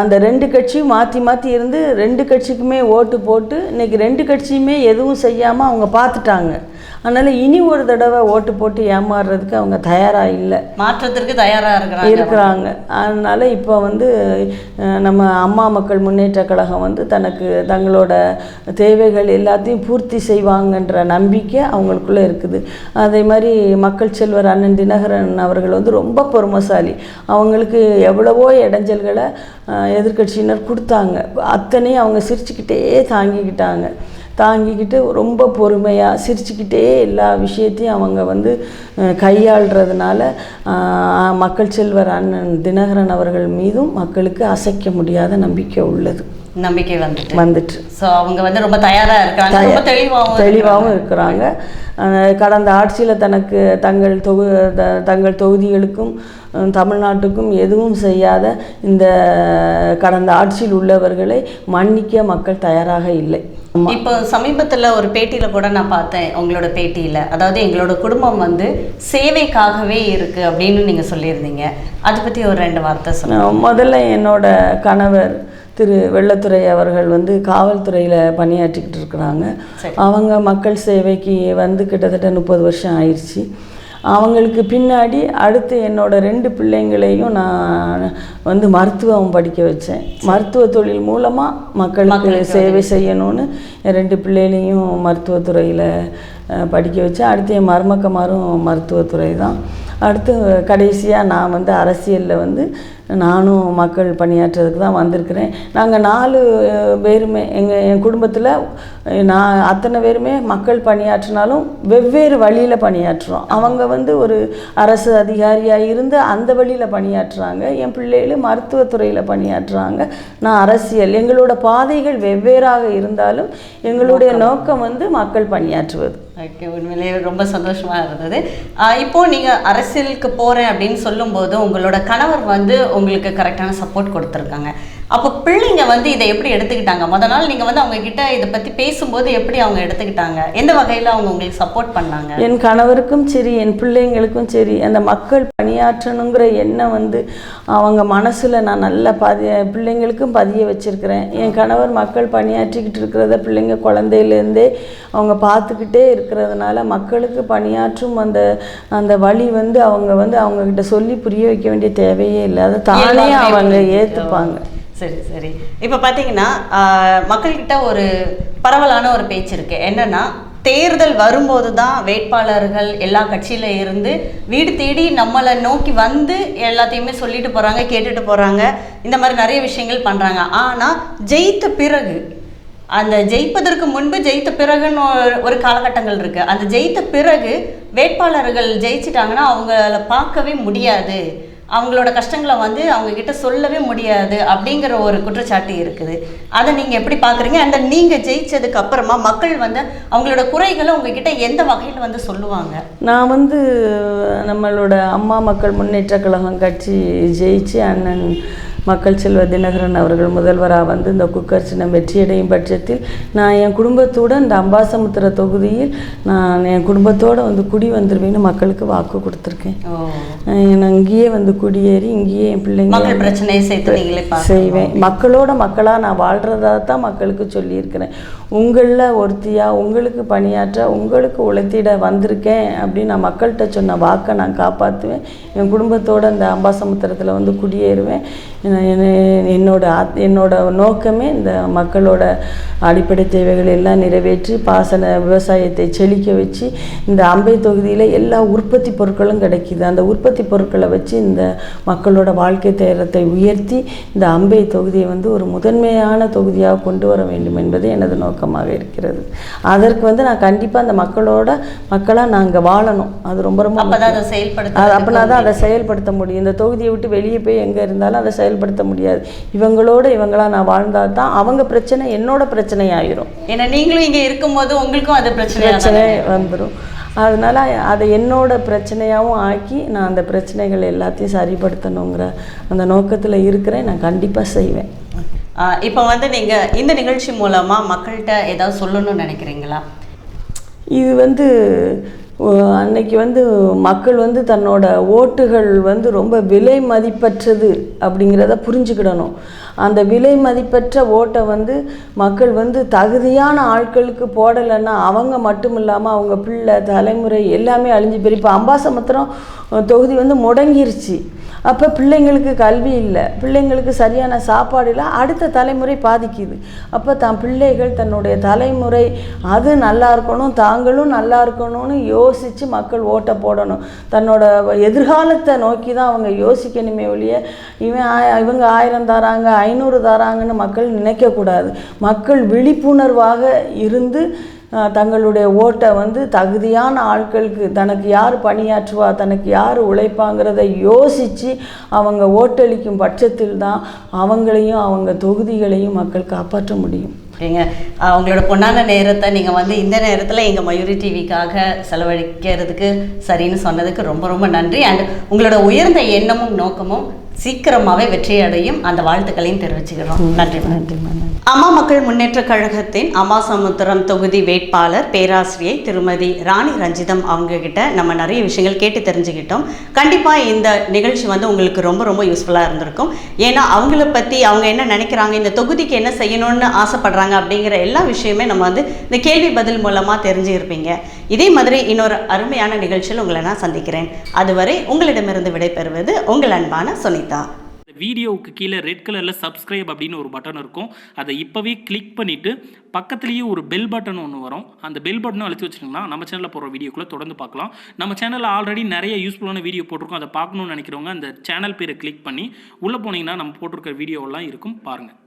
அந்த ரெண்டு கட்சியும் மாற்றி மாற்றி இருந்து ரெண்டு கட்சிக்குமே ஓட்டு போட்டு இன்னைக்கு ரெண்டு கட்சியுமே எதுவும் செய்யாமல் அவங்க பார்த்துட்டாங்க அதனால் இனி ஒரு தடவை ஓட்டு போட்டு ஏமாறுறதுக்கு அவங்க தயாராக இல்லை. மாற்றத்திற்கு தயாராக இருக்கிறாங்க. இருக்கிறாங்க. அதனால இப்போ வந்து நம்ம அம்மா மக்கள் முன்னேற்ற கழகம் வந்து தனக்கு தங்களோட தேவைகள் எல்லாத்தையும் பூர்த்தி செய்வாங்கன்ற நம்பிக்கை அவங்களுக்குள்ளே இருக்குது. அதே மாதிரி மக்கள் செல்வர் அண்ணன் தினகரன் அவர்கள் வந்து ரொம்ப பொறுமைசாலி. அவங்களுக்கு எவ்வளவோ இடைஞ்சல்களை எதிர்கட்சியினர் எதிர்க்கட்சியினர் கொடுத்தாங்க. அத்தனையும் அவங்க சிரிச்சுக்கிட்டே தாங்கிக்கிட்டாங்க. தாங்கிக்கிட்டு ரொம்ப பொறுமையாக சிரிச்சுக்கிட்டே எல்லா விஷயத்தையும் அவங்க வந்து கையாளுறதுனால கையாள்றதுனால மக்கள் செல்வர் அண்ணன் தினகரன் அவர்கள் மீதும் மக்களுக்கு அசைக்க முடியாத நம்பிக்கை உள்ளது. நம்பிக்கை வந்துட்டு. வந்துட்டு. ஸோ அவங்க வந்து ரொம்ப தயாராக இருக்காங்க. ரொம்ப தெளிவாகவும் தெளிவாகவும் இருக்கிறாங்க. கடந்த ஆட்சியில் தனக்கு தங்கள் தொகு தங்கள் தொகுதிகளுக்கும் தமிழ்நாட்டுக்கும் எதுவும் செய்யாத இந்த கடந்த ஆட்சியில் உள்ளவர்களை மன்னிக்க மக்கள் தயாராக இல்லை. இப்போ சமீபத்தில் ஒரு பேட்டியில் கூட நான் பார்த்தேன் உங்களோட பேட்டியில். அதாவது எங்களோட குடும்பம் வந்து சேவைக்காகவே இருக்கு அப்படின்னு நீங்கள் சொல்லியிருந்தீங்க. அதை பற்றி ஒரு ரெண்டு வார்த்தை சொல்லுங்க. நான் முதல்ல என்னோட கணவர் திரு வெள்ளத்துறை அவர்கள் வந்து காவல்துறையில் பணியாற்றிக்கிட்டு இருக்கிறாங்க. அவங்க மக்கள் சேவைக்கு வந்து கிட்டத்தட்ட முப்பது வருஷம் ஆயிடுச்சு. அவங்களுக்கு பின்னாடி அடுத்து என்னோட ரெண்டு பிள்ளைங்களையும் நான் வந்து மருத்துவம் படிக்க வச்சேன். மருத்துவ தொழில் மூலமாக மக்களுக்கு சேவை செய்யணும்னு என் ரெண்டு பிள்ளைகளையும் மருத்துவத்துறையில் படிக்க வச்சேன். அடுத்து என் மருமக்கமாரும் மருத்துவத்துறை தான். அடுத்து கடைசியாக நான் வந்து அரசியலில் வந்து நானும் மக்கள் பணியாற்றுறதுக்கு தான் வந்திருக்கிறேன். நாங்கள் நாலு பேருமே எங்கள் என் குடும்பத்தில் நான் அத்தனை பேருமே மக்கள் பணியாற்றினாலும் வெவ்வேறு வழியில் பணியாற்றுறோம். அவங்க வந்து ஒரு அரசு அதிகாரியாக இருந்து அந்த வழியில் பணியாற்றுறாங்க. என் பிள்ளைகள் மருத்துவத்துறையில் பணியாற்றுறாங்க. நான் அரசியல் எங்களோட பாதைகள் வெவ்வேறாக இருந்தாலும் எங்களுடைய நோக்கம் வந்து மக்கள் பணியாற்றுவது. ஓகே உண்மையிலேயே ரொம்ப சந்தோஷமாக இருந்தது. இப்போது இப்போ அரசியலுக்கு போகிறேன் அப்படின்னு சொல்லும்போது உங்களோட கணவர் வந்து உங்களுக்கு கரெக்டான சப்போர்ட் கொடுத்துருக்காங்க. அப்போ பிள்ளைங்க வந்து இதை எப்படி எடுத்துக்கிட்டாங்க? முத நாள் நீங்க வந்து அவங்க கிட்ட இதை பத்தி பேசும்போது எப்படி அவங்க எடுத்துக்கிட்டாங்க? எந்த வகையில அவங்க உங்களுக்கு சப்போர்ட் பண்ணாங்க? என் கணவருக்கும் சரி என் பிள்ளைங்களுக்கும் சரி அந்த மக்கள் பணியாற்றணுங்கிற எண்ணம் வந்து அவங்க மனசில் நான் நல்லா பதிய பிள்ளைங்களுக்கும் பதிய வச்சிருக்கிறேன். என் கணவர் மக்கள் பணியாற்றிக்கிட்டு இருக்கிறத பிள்ளைங்க குழந்தையிலேருந்தே அவங்க பார்த்துக்கிட்டே இருக்கிறதுனால மக்களுக்கு பணியாற்றும் அந்த அந்த வழி வந்து அவங்க வந்து அவங்கக்கிட்ட சொல்லி புரிய வைக்க வேண்டிய தேவையே இல்லை. அதை தானே அவங்க. ஏற்றுப்பாங்க சரி சரி. இப்போ பார்த்தீங்கன்னா மக்கள்கிட்ட ஒரு பரவலான ஒரு பேச்சு இருக்கு. என்னன்னா தேர்தல் வரும்போது தான் வேட்பாளர்கள் எல்லா கட்சியில இருந்து வீடு தேடி நம்மளை நோக்கி வந்து எல்லாத்தையுமே சொல்லிட்டு போறாங்க கேட்டுட்டு போறாங்க. இந்த மாதிரி நிறைய விஷயங்கள் பண்றாங்க. ஆனா ஜெயித்த பிறகு அந்த ஜெயிப்பதற்கு முன்பு ஜெயித்த பிறகுன்னு ஒரு- ஒரு காலகட்டங்கள் இருக்கு. அந்த ஜெயித்த பிறகு வேட்பாளர்கள் ஜெயிச்சிட்டாங்கன்னா அவங்கள பார்க்கவே முடியாது. அவங்களோட கஷ்டங்களை வந்து அவங்க கிட்ட சொல்லவே முடியாது அப்படிங்கிற ஒரு குற்றச்சாட்டு இருக்குது. அதை நீங்க எப்படி பாக்குறீங்க? அந்த நீங்க ஜெயிச்சதுக்கு அப்புறமா மக்கள் வந்து அவங்களோட குறைகளை உங்ககிட்ட எந்த வகையில் வந்து சொல்லுவாங்க? நான் வந்து நம்மளோட அம்மா மக்கள் முன்னேற்ற கழகம் கட்சி ஜெயிச்சு அண்ணன் மக்கள் செல்வ தினகரன் அவர்கள் முதல்வராக வந்து இந்த குக்கர் சின்னம் வெற்றியடையும் பட்சத்தில் நான் என் குடும்பத்தோட இந்த அம்பாசமுத்திர தொகுதியில் நான் என் குடும்பத்தோட வந்து குடி வந்துருவேன்னு மக்களுக்கு வாக்கு கொடுத்துருக்கேன். நான் இங்கேயே வந்து குடியேறி இங்கேயே என் பிள்ளைங்க பிரச்சனையை சேர்த்து செய்வேன். மக்களோட மக்களாக நான் வாழ்கிறதா தான் மக்களுக்கு சொல்லியிருக்கிறேன். உங்களில் ஒருத்தியாக உங்களுக்கு பணியாற்ற உங்களுக்கு உழைத்திட வந்திருக்கேன் அப்படின்னு நான் மக்கள்கிட்ட சொன்ன வாக்கை நான் காப்பாற்றுவேன் என் குடும்பத்தோட இந்த அம்பாசமுத்திரத்தில் வந்து குடியேறுவேன். என்னோட ஆத்- என்னோட நோக்கமே இந்த மக்களோட அடிப்படை தேவைகள் எல்லாம் நிறைவேற்றி பாசன விவசாயத்தை செழிக்க வச்சு இந்த அம்பை தொகுதியில் எல்லா உற்பத்தி பொருட்களும் கிடைக்கிது. அந்த உற்பத்தி பொருட்களை வச்சு இந்த மக்களோட வாழ்க்கை தரத்தை உயர்த்தி இந்த அம்பை தொகுதியை வந்து ஒரு முதன்மையான தொகுதியாக கொண்டு வர வேண்டும் என்பது எனது நோக்கமாக இருக்கிறது. அதற்கு வந்து நான் கண்டிப்பாக அந்த மக்களோட மக்களாக நாங்கள் வாழணும். அது ரொம்ப ரொம்ப அப்பதான் அதை செயல்படுத்த அது அப்படின்னா தான் அதை செயல்படுத்த முடியும். இந்த தொகுதியை விட்டு வெளியே போய் எங்கே இருந்தாலும் அதை செயல்படுத்த முடியாது. இவங்களோட இவங்களா நான் வாழ்ந்தால் தான் அவங்க பிரச்சனை என்னோட பிரச்சனை ஆயிரும் ஏன்னா நீங்களும் இங்க இருக்கும்போது உங்களுக்கும் அது பிரச்சனை பிரச்சனை வந்துடும் அதனால அதை என்னோட பிரச்சனையாகவும் ஆக்கி நான் அந்த பிரச்சனைகள் எல்லாத்தையும் சரிப்படுத்தணுங்கிற அந்த நோக்கத்தில் இருக்கிறேன். நான் கண்டிப்பாக செய்வேன். இப்போ வந்து நீங்க இந்த நிகழ்ச்சி மூலமா மக்கள்கிட்ட ஏதாவது சொல்லணும்னு நினைக்கிறீங்களா? இது வந்து அன்னைக்கு வந்து மக்கள் வந்து தன்னோட ஓட்டுகள் வந்து ரொம்ப விலை மதிப்பற்றது அப்படிங்கிறத புரிஞ்சுக்கிடணும். அந்த விலை மதிப்பற்ற ஓட்டை வந்து மக்கள் வந்து தகுதியான ஆட்களுக்கு போடலைன்னா அவங்க மட்டும் இல்லாமல் அவங்க பிள்ளை தலைமுறை எல்லாமே அழிஞ்சு போயிரு இப்போ அம்பாசமுத்திரம் தொகுதி வந்து முடங்கிருச்சு. அப்போ பிள்ளைங்களுக்கு கல்வி இல்லை. பிள்ளைங்களுக்கு சரியான சாப்பாடு இல்லை. அடுத்த தலைமுறை பாதிக்குது. அப்போ தான் பிள்ளைகள் தன்னுடைய தலைமுறை அது நல்லா இருக்கணும் தாங்களும் நல்லா இருக்கணும்னு யோசித்து மக்கள் ஓட்டை போடணும். தன்னோட எதிர்காலத்தை நோக்கி தான் அவங்க யோசிக்கணுமே ஒழிய இவன் ஆய- இவங்க ஆயிரம் தராங்க ஐநூறு தராங்கன்னு மக்கள் நினைக்கக்கூடாது. மக்கள் விழிப்புணர்வாக இருந்து தங்களுடைய ஓட்டை வந்து தகுதியான ஆட்களுக்கு தனக்கு யார் பணியாற்றுவா தனக்கு யார் உழைப்பாங்கிறத யோசித்து அவங்க ஓட்டளிக்கும் பட்சத்தில் தான் அவங்களையும் அவங்க தொகுதிகளையும் மக்கள் காப்பாற்ற முடியும். சரிங்க அவங்களோட பொண்ணான பொன்னான நேரத்தை நீங்கள் வந்து இந்த நேரத்தில் எங்கள் மயூரி டிவிக்காக செலவழிக்கிறதுக்கு சரின்னு சொன்னதுக்கு ரொம்ப ரொம்ப நன்றி. அண்ட் உங்களோட உயர்ந்த எண்ணமும் நோக்கமும் சீக்கிரமாகவே வெற்றியடையும் அந்த வாழ்த்துக்களையும் தெரிவிச்சுக்கிறோம். நன்றி. நன்றி அம்மா மக்கள் முன்னேற்ற கழகத்தின் அம்மாசமுத்திரம் தொகுதி வேட்பாளர் பேராசிரியை திருமதி ராணி ரஞ்சிதம் அவங்க கிட்ட நம்ம நிறைய விஷயங்கள் கேட்டு தெரிஞ்சுக்கிட்டோம். கண்டிப்பாக இந்த நிகழ்ச்சி வந்து உங்களுக்கு ரொம்ப ரொம்ப யூஸ்ஃபுல்லாக இருந்திருக்கும். ஏன்னா அவங்கள பற்றி அவங்க என்ன நினைக்கிறாங்க இந்த தொகுதிக்கு என்ன செய்யணும்னு ஆசைப்படுறாங்க அப்படிங்கிற எல்லா விஷயமே நம்ம வந்து இந்த கேள்வி பதில் மூலமாக தெரிஞ்சுருப்பீங்க இதே மாதிரி இன்னொரு அருமையான நிகழ்ச்சியில் உங்களை நான் சந்திக்கிறேன். அதுவரை உங்களிடமிருந்து விடைபெறுவது உங்கள் அன்பான சுனிதா. வீடியோவுக்கு கீழே ரெட் கலரில் சப்ஸ்கிரைப் அப்படின்னு ஒரு பட்டன் இருக்கும். அதை இப்போவே கிளிக் பண்ணிவிட்டு பக்கத்துலேயே ஒரு பெல் பட்டன் ஒன்று வரும். அந்த பெல் பட்டனும் அழுத்தி வச்சுருங்கன்னா நம்ம சேனலில் போகிற வீடியோக்குள்ளே தொடர்ந்து பார்க்கலாம். நம்ம சேனலில் ஆல்ரெடி நிறைய யூஸ்ஃபுல்லான வீடியோ போட்டிருக்கோம். அதை பார்க்கணும்னு நினைக்கிறவங்க அந்த சேனல் பேரை கிளிக் பண்ணி உள்ளே போனீங்கன்னா நம்ம போட்டிருக்க வீடியோவெல்லாம் இருக்கும். பாருங்கள்